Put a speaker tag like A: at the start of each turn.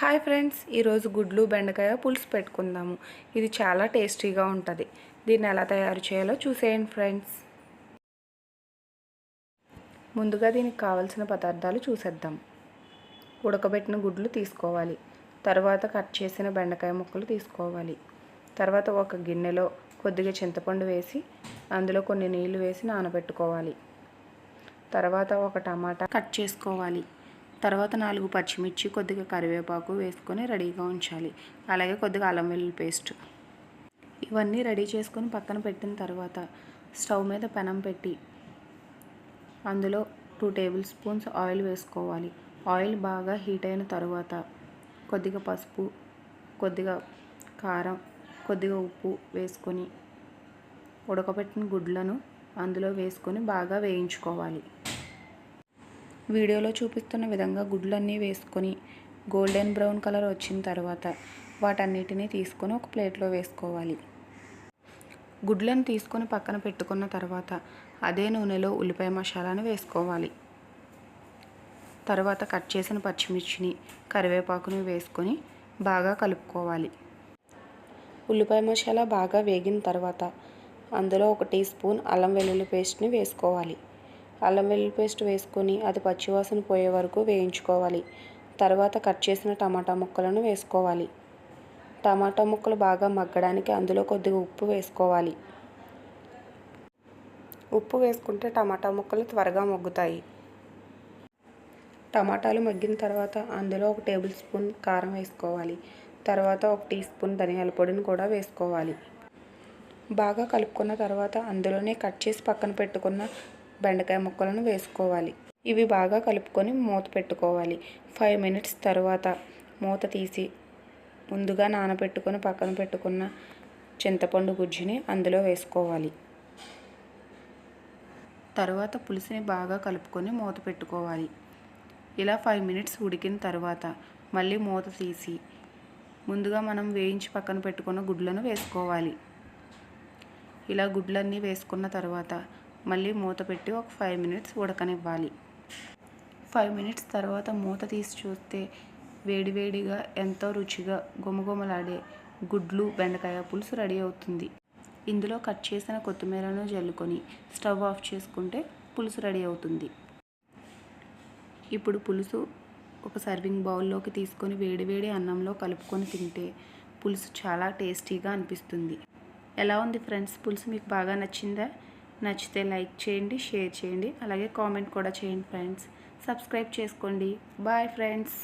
A: Hi friends ఈరోజు గుడ్లు బెండకాయ పులుసు పెట్టుకుందాము. ఇది చాలా టేస్టీగా ఉంటుంది. దీన్ని ఎలా తయారు చేయాలో చూసేయండి ఫ్రెండ్స్. ముందుగా దీనికి కావలసిన పదార్థాలు చూసేద్దాం. ఉడకబెట్టిన గుడ్లు తీసుకోవాలి. తర్వాత కట్ చేసిన బెండకాయ ముక్కలు తీసుకోవాలి. తర్వాత ఒక గిన్నెలో కొద్దిగా చింతపండు వేసి అందులో కొన్ని నీళ్ళు వేసి నానబెట్టుకోవాలి. తర్వాత ఒక టమాటా కట్ చేసుకోవాలి. తర్వాత నాలుగు పచ్చిమిర్చి కొద్దిగా కరివేపాకు వేసుకొని రెడీగా ఉంచాలి. అలాగే కొద్దిగా అల్లం వెల్లుల్లి పేస్ట్. ఇవన్నీ రెడీ చేసుకొని పక్కన పెట్టిన తర్వాత స్టవ్ మీద పెనం పెట్టి అందులో టూ టేబుల్ స్పూన్స్ ఆయిల్ వేసుకోవాలి. ఆయిల్ బాగా హీట్ అయిన తర్వాత కొద్దిగా పసుపు కొద్దిగా కారం కొద్దిగా ఉప్పు వేసుకొని ఉడకబెట్టిన గుడ్లను అందులో వేసుకొని బాగా వేయించుకోవాలి. వీడియోలో చూపిస్తున్న విధంగా గుడ్లన్నీ వేసుకొని గోల్డెన్ బ్రౌన్ కలర్ వచ్చిన తర్వాత వాటన్నిటినీ తీసుకొని ఒక ప్లేట్లో వేసుకోవాలి. గుడ్లను తీసుకొని పక్కన పెట్టుకున్న తర్వాత అదే నూనెలో ఉల్లిపాయ మసాలాను వేసుకోవాలి. తర్వాత కట్ చేసిన పచ్చిమిర్చిని కరివేపాకుని వేసుకొని బాగా కలుపుకోవాలి. ఉల్లిపాయ మసాలా బాగా వేగిన తర్వాత అందులో ఒక టీ స్పూన్ అల్లం వెల్లుల్లి పేస్ట్ని వేసుకోవాలి. అల్లం వెల్లుల్లి పేస్ట్ వేసుకొని అది పచ్చివాసన పోయే వరకు వేయించుకోవాలి. తర్వాత కట్ చేసిన టమాటా ముక్కలను వేసుకోవాలి. టమాటా ముక్కలు బాగా మగ్గడానికి అందులో కొద్దిగా ఉప్పు వేసుకోవాలి. ఉప్పు వేసుకుంటే టమాటా ముక్కలు త్వరగా మగ్గుతాయి. టమాటాలు మగ్గిన తర్వాత అందులో ఒక టేబుల్ స్పూన్ కారం వేసుకోవాలి. తర్వాత ఒక టీ స్పూన్ ధనియాల పొడిని కూడా వేసుకోవాలి. బాగా కలుపుకున్న తర్వాత అందులోనే కట్ చేసి పక్కన పెట్టుకున్న బెండకాయ ముక్కలను వేసుకోవాలి. ఇవి బాగా కలుపుకొని మూత పెట్టుకోవాలి. ఫైవ్ మినిట్స్ తర్వాత మూత తీసి ముందుగా నానబెట్టుకొని పక్కన పెట్టుకున్న చింతపండు గుజ్జుని అందులో వేసుకోవాలి. తర్వాత పులుసుని బాగా కలుపుకొని మూత పెట్టుకోవాలి. ఇలా ఫైవ్ మినిట్స్ ఉడికిన తర్వాత మళ్ళీ మూత తీసి ముందుగా మనం వేయించి పక్కన పెట్టుకున్న గుడ్లను వేసుకోవాలి. ఇలా గుడ్లన్నీ వేసుకున్న తర్వాత మళ్ళీ మూత పెట్టి ఒక ఫైవ్ మినిట్స్ ఉడకనివ్వాలి. ఫైవ్ మినిట్స్ తర్వాత మూత తీసి చూస్తే వేడివేడిగా ఎంతో రుచిగా గుమగుమలాడే గుడ్లు బెండకాయ పులుసు రెడీ అవుతుంది. ఇందులో కట్ చేసిన కొత్తిమీరను జల్లుకొని స్టవ్ ఆఫ్ చేసుకుంటే పులుసు రెడీ అవుతుంది. ఇప్పుడు పులుసు ఒక సర్వింగ్ బౌల్లోకి తీసుకొని వేడివేడి అన్నంలో కలుపుకొని తింటే పులుసు చాలా టేస్టీగా అనిపిస్తుంది. ఎలా ఉంది ఫ్రెండ్స్ పులుసు మీకు బాగా నచ్చిందా? నచ్చితే లైక్ చేయండి షేర్ చేయండి. అలాగే కామెంట్ కూడా చేయండి ఫ్రెండ్స్. సబ్స్క్రైబ్ చేసుకోండి. Bye friends.